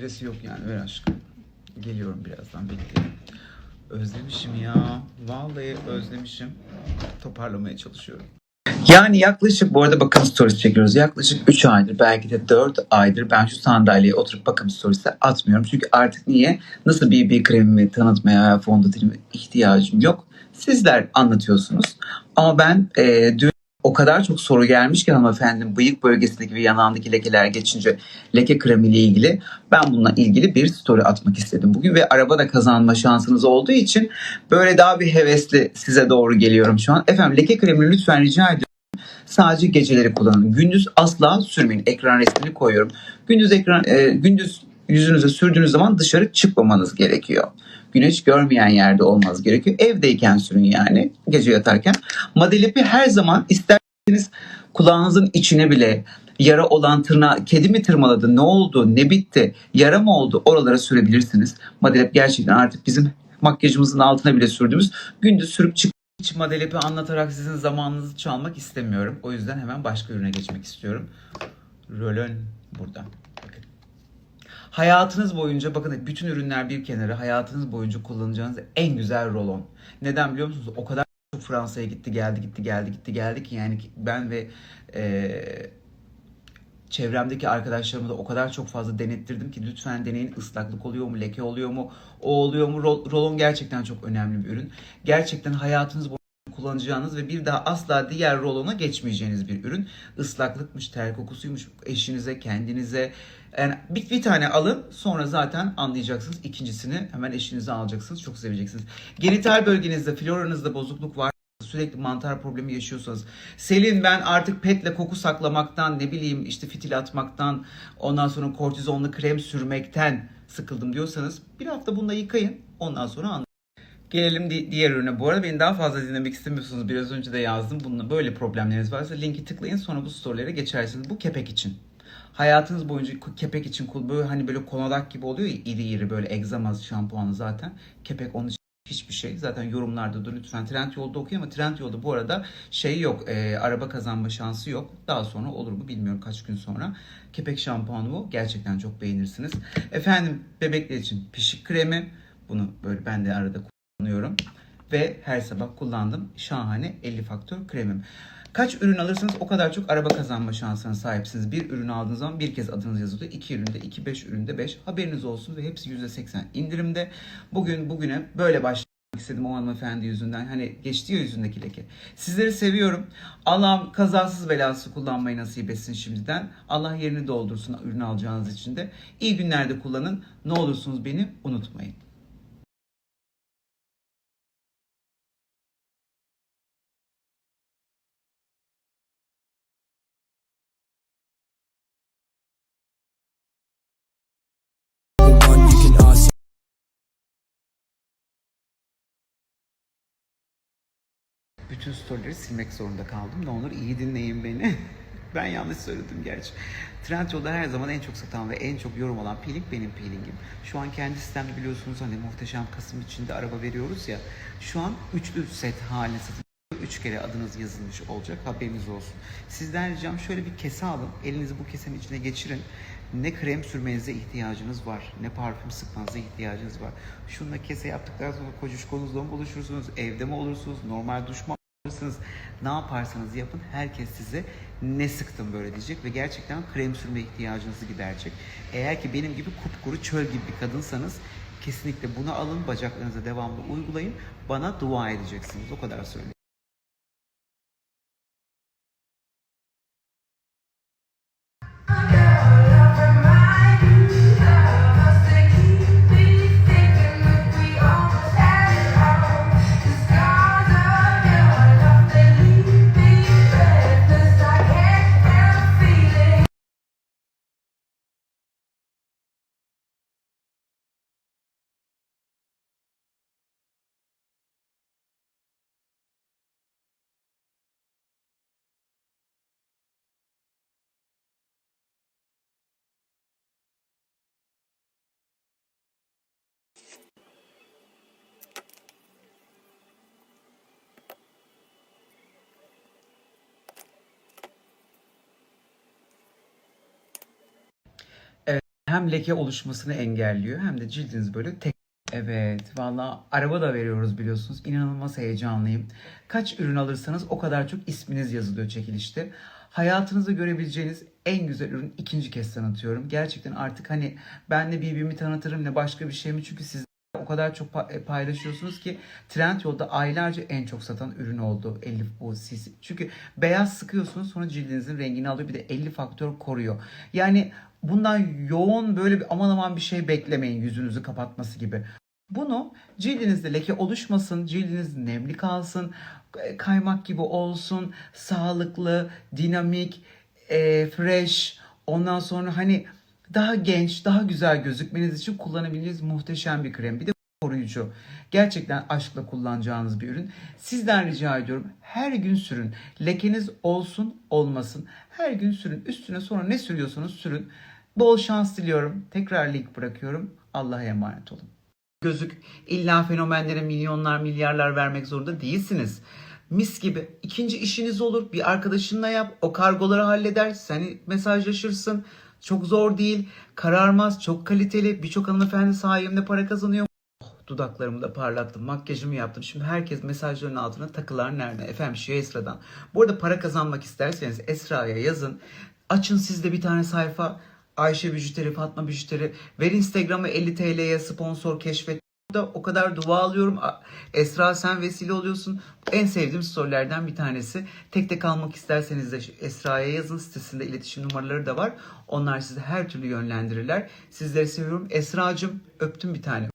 Birisi yok yani ver aşkım. Geliyorum birazdan bekleyin. Özlemişim ya. Vallahi özlemişim. Toparlamaya çalışıyorum. Yani yaklaşık bu arada bakım stories çekiyoruz. Yaklaşık 3 aydır belki de 4 aydır ben şu sandalyeye oturup bakım storiesi atmıyorum. Çünkü artık niye? Nasıl bir bir kremimi tanıtmaya fondötenime ihtiyacım yok. Sizler anlatıyorsunuz. Ama ben e, dün o kadar çok soru gelmiş ki hanımefendinin bıyık bölgesindeki ve yanağındaki lekeler geçince leke kremiyle ilgili ben bununla ilgili bir story atmak istedim bugün ve araba da kazanma şansınız olduğu için böyle daha bir hevesli size doğru geliyorum şu an. Efendim leke kremini lütfen rica ediyorum. Sadece geceleri kullanın. Gündüz asla sürmeyin. Ekran resmini koyuyorum. Gündüz ekran e, gündüz yüzünüze sürdüğünüz zaman dışarı çıkmamanız gerekiyor. Güneş görmeyen yerde olmaz gerekiyor. Evdeyken sürün yani gece yatarken. Madelipi her zaman isterseniz kulağınızın içine bile yara olan tırnağı kedi mi tırmaladı ne oldu ne bitti yara mı oldu oralara sürebilirsiniz. Madelip gerçekten artık bizim makyajımızın altına bile sürdüğümüz gündüz sürüp çık hiç madelepi anlatarak sizin zamanınızı çalmak istemiyorum. O yüzden hemen başka ürüne geçmek istiyorum. Rölön burada. Hayatınız boyunca bakın bütün ürünler bir kenara hayatınız boyunca kullanacağınız en güzel rolon. Neden biliyor musunuz? O kadar çok Fransa'ya gitti geldi gitti geldi gitti geldi ki yani ben ve eee çevremdeki arkadaşlarıma da o kadar çok fazla denettirdim ki lütfen deneyin ıslaklık oluyor mu, leke oluyor mu, o oluyor mu? Rol- Rolon gerçekten çok önemli bir ürün. Gerçekten hayatınız boyunca kullanacağınız ve bir daha asla diğer rolona geçmeyeceğiniz bir ürün. Islaklıkmış, ter kokusuymuş, eşinize, kendinize. Yani bir, bir tane alın sonra zaten anlayacaksınız. İkincisini hemen eşinize alacaksınız. Çok seveceksiniz. Genital bölgenizde, floranızda bozukluk var sürekli mantar problemi yaşıyorsanız Selin ben artık petle koku saklamaktan ne bileyim işte fitil atmaktan ondan sonra kortizonlu krem sürmekten sıkıldım diyorsanız bir hafta bununla yıkayın ondan sonra anlayın. Gelelim di- diğer ürüne. Bu arada beni daha fazla dinlemek istemiyorsunuz. Biraz önce de yazdım. Bununla böyle problemleriniz varsa linki tıklayın sonra bu storylere geçersiniz. Bu kepek için. Hayatınız boyunca kepek için böyle hani böyle konadak gibi oluyor ya iri iri böyle egzama şampuanı zaten. Kepek onun için hiçbir şey. Zaten yorumlarda da lütfen Trend Yolda okuyun ama Trend Yolda bu arada şey yok. e, araba kazanma şansı yok. Daha sonra olur mu bilmiyorum kaç gün sonra. Kepek şampuanı bu. Gerçekten çok beğenirsiniz. Efendim bebekler için pişik kremi. Bunu böyle ben de arada kullanıyorum. Ve her sabah kullandım. Şahane 50 faktör kremim. Kaç ürün alırsanız o kadar çok araba kazanma şansına sahipsiniz. Bir ürün aldığınız zaman bir kez adınız yazılıyor. İki üründe, iki beş üründe beş. Haberiniz olsun ve hepsi %80 indirimde. Bugün bugüne böyle başlamak istedim o hanımefendi yüzünden. Hani geçti ya yüzündeki leke. Sizleri seviyorum. Allah'ım kazasız belasız kullanmayı nasip etsin şimdiden. Allah yerini doldursun ürün alacağınız için de. İyi günlerde kullanın. Ne olursunuz beni unutmayın. Bütün storyleri silmek zorunda kaldım. Ne olur iyi dinleyin beni. ben yanlış söyledim gerçi. Trendyol'da her zaman en çok satan ve en çok yorum alan peeling benim peelingim. Şu an kendi sistemde biliyorsunuz hani muhteşem Kasım içinde araba veriyoruz ya. Şu an üçlü set haline satılıyor. Üç kere adınız yazılmış olacak haberiniz olsun. Sizden ricam şöyle bir kese alın. Elinizi bu kesenin içine geçirin. Ne krem sürmenize ihtiyacınız var, ne parfüm sıkmanıza ihtiyacınız var. Şununla kese yaptıktan sonra kocuşkonuzla mı buluşursunuz, evde mi olursunuz, normal duş mu alırsınız, ne yaparsanız yapın herkes size ne sıktım böyle diyecek ve gerçekten krem sürme ihtiyacınızı giderecek. Eğer ki benim gibi kupkuru çöl gibi bir kadınsanız kesinlikle bunu alın, bacaklarınıza devamlı uygulayın, bana dua edeceksiniz. O kadar söyleyeyim. Evet, hem leke oluşmasını engelliyor hem de cildiniz böyle tek Evet, valla araba da veriyoruz biliyorsunuz. İnanılmaz heyecanlıyım. Kaç ürün alırsanız o kadar çok isminiz yazılıyor çekilişte. Hayatınızda görebileceğiniz en güzel ürün ikinci kez tanıtıyorum. Gerçekten artık hani ben de birbirimi tanıtırım ne başka bir şey mi? Çünkü siz o kadar çok e, paylaşıyorsunuz ki Trendyol'da aylarca en çok satan ürün oldu Elif bu siz. Çünkü beyaz sıkıyorsunuz sonra cildinizin rengini alıyor bir de 50 faktör koruyor. Yani bundan yoğun böyle bir aman aman bir şey beklemeyin yüzünüzü kapatması gibi. Bunu cildinizde leke oluşmasın, cildiniz nemli kalsın, e, kaymak gibi olsun, sağlıklı, dinamik, e, fresh, ondan sonra hani daha genç, daha güzel gözükmeniz için kullanabileceğiniz muhteşem bir krem. Bir de koruyucu. Gerçekten aşkla kullanacağınız bir ürün. Sizden rica ediyorum her gün sürün. Lekeniz olsun olmasın. Her gün sürün. Üstüne sonra ne sürüyorsanız sürün. Bol şans diliyorum. Tekrar link bırakıyorum. Allah'a emanet olun gözük illa fenomenlere milyonlar milyarlar vermek zorunda değilsiniz. Mis gibi ikinci işiniz olur. Bir arkadaşınla yap. O kargoları halleder. Sen mesajlaşırsın. Çok zor değil. Kararmaz. Çok kaliteli. Birçok hanımefendi sayemde para kazanıyor. Oh, dudaklarımı da parlattım. Makyajımı yaptım. Şimdi herkes mesajların altına takılar nerede? Efendim şu Esra'dan. Bu arada para kazanmak isterseniz Esra'ya yazın. Açın siz de bir tane sayfa. Ayşe Bijuteri, Fatma Bijuteri. Ver Instagram'ı 50 TL'ye sponsor keşfet da o kadar dua alıyorum. Esra sen vesile oluyorsun. En sevdiğim storylerden bir tanesi. Tek tek almak isterseniz de Esra'ya yazın. Sitesinde iletişim numaraları da var. Onlar sizi her türlü yönlendirirler. Sizleri seviyorum. Esra'cığım öptüm bir tane.